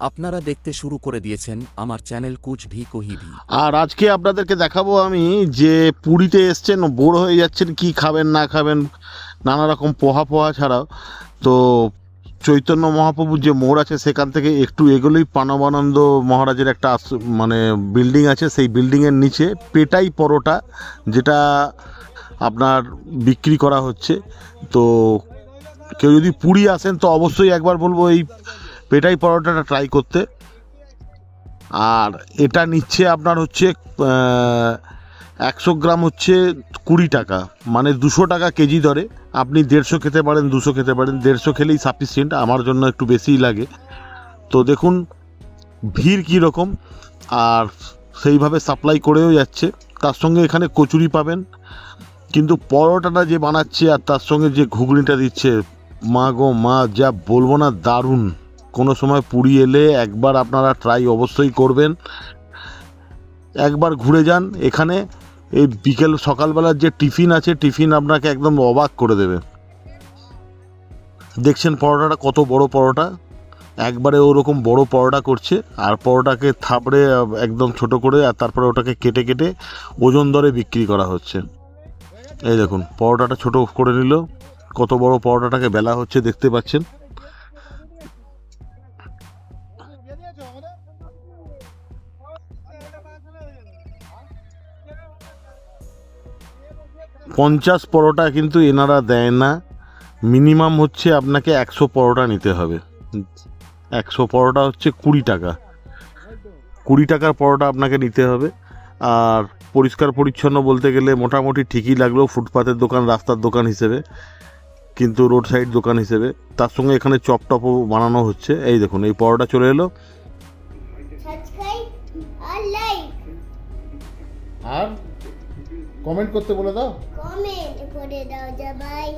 আপনারা দেখতে শুরু করে দিয়েছেন আমার চ্যানেল কুচ ভি কোহি ভি। আর আজকে আপনাদেরকে দেখাবো আমি যে পুরীতে এসছেন, বোর হয়ে যাচ্ছেন, কি খাবেন, না খাবেন, নানা রকম পোহা পোহা ছাড়াও। তো চৈতন্য মহাপ্রভুর যে মোড় আছে, সেখান থেকে একটু এগোলেই পানবানন্দ মহারাজের একটা মানে বিল্ডিং আছে, সেই বিল্ডিংয়ের নিচে পেটাই পরোটা যেটা আপনার বিক্রি করা হচ্ছে। তো কেউ যদি পুরী আসেন, তো অবশ্যই একবার বলব এই পেটাই পরোটাটা ট্রাই করতে। আর এটা নিচ্ছে আপনার হচ্ছে একশো গ্রাম হচ্ছে কুড়ি টাকা। মানে দুশো টাকা কেজি দরে। আপনি দেড়শো খেতে পারেন, দুশো খেতে পারেন। দেড়শো খেলেই সাফিসিয়েন্ট আমার জন্য একটু বেশিই লাগে। তো দেখুন, ভিড় কী রকম, আর সেইভাবে সাপ্লাই করেও যাচ্ছে। তার সঙ্গে এখানে কচুরি পাবেন। কিন্তু পরোটাটা যে বানাচ্ছে আর তার সঙ্গে যে ঘুগনিটা দিচ্ছে, মা গো মা, যা বলব না, দারুণ। কোনো সময় পুরী এলে একবার আপনারা ট্রাই অবশ্যই করবেন। একবার ঘুরে যান এখানে, এই বিকেল, সকালবেলার যে টিফিন আছে, টিফিন আপনাকে একদম অবাক করে দেবে। দেখছেন পরোটাটা কত বড় পরোটা? একবারে ওরকম বড় পরোটা করছে, আর পরোটাকে থাপড়ে, একদম ছোট করে, আর তারপরে ওটাকে কেটে কেটে ওজন দরে বিক্রি করা হচ্ছে। এই দেখুন, পরোটাটা ছোট করে নিল। কত বড় পরোটাটাকে বেলা হচ্ছে, দেখতে পাচ্ছেন? পঞ্চাশ পরোটা কিন্তু এনারা দেয় না। মিনিমাম হচ্ছে আপনাকে একশো পরোটা নিতে হবে। একশো পরোটা হচ্ছে কুড়ি টাকা। কুড়ি টাকার পরোটা আপনাকে নিতে হবে। আর পরিষ্কার পরিচ্ছন্ন বলতে গেলে মোটামুটি ঠিকই লাগল ফুটপাতের দোকান, রাস্তার দোকান হিসেবে। কিন্তু রোড সাইড দোকান হিসেবে। তার সঙ্গে এখানে চপ টপও বানানো হচ্ছে। এই দেখুন, এই পরোটা চলে এলো। আর কমেন্ট করতে বলে দাও। কমেন্ট করে দাও ভাই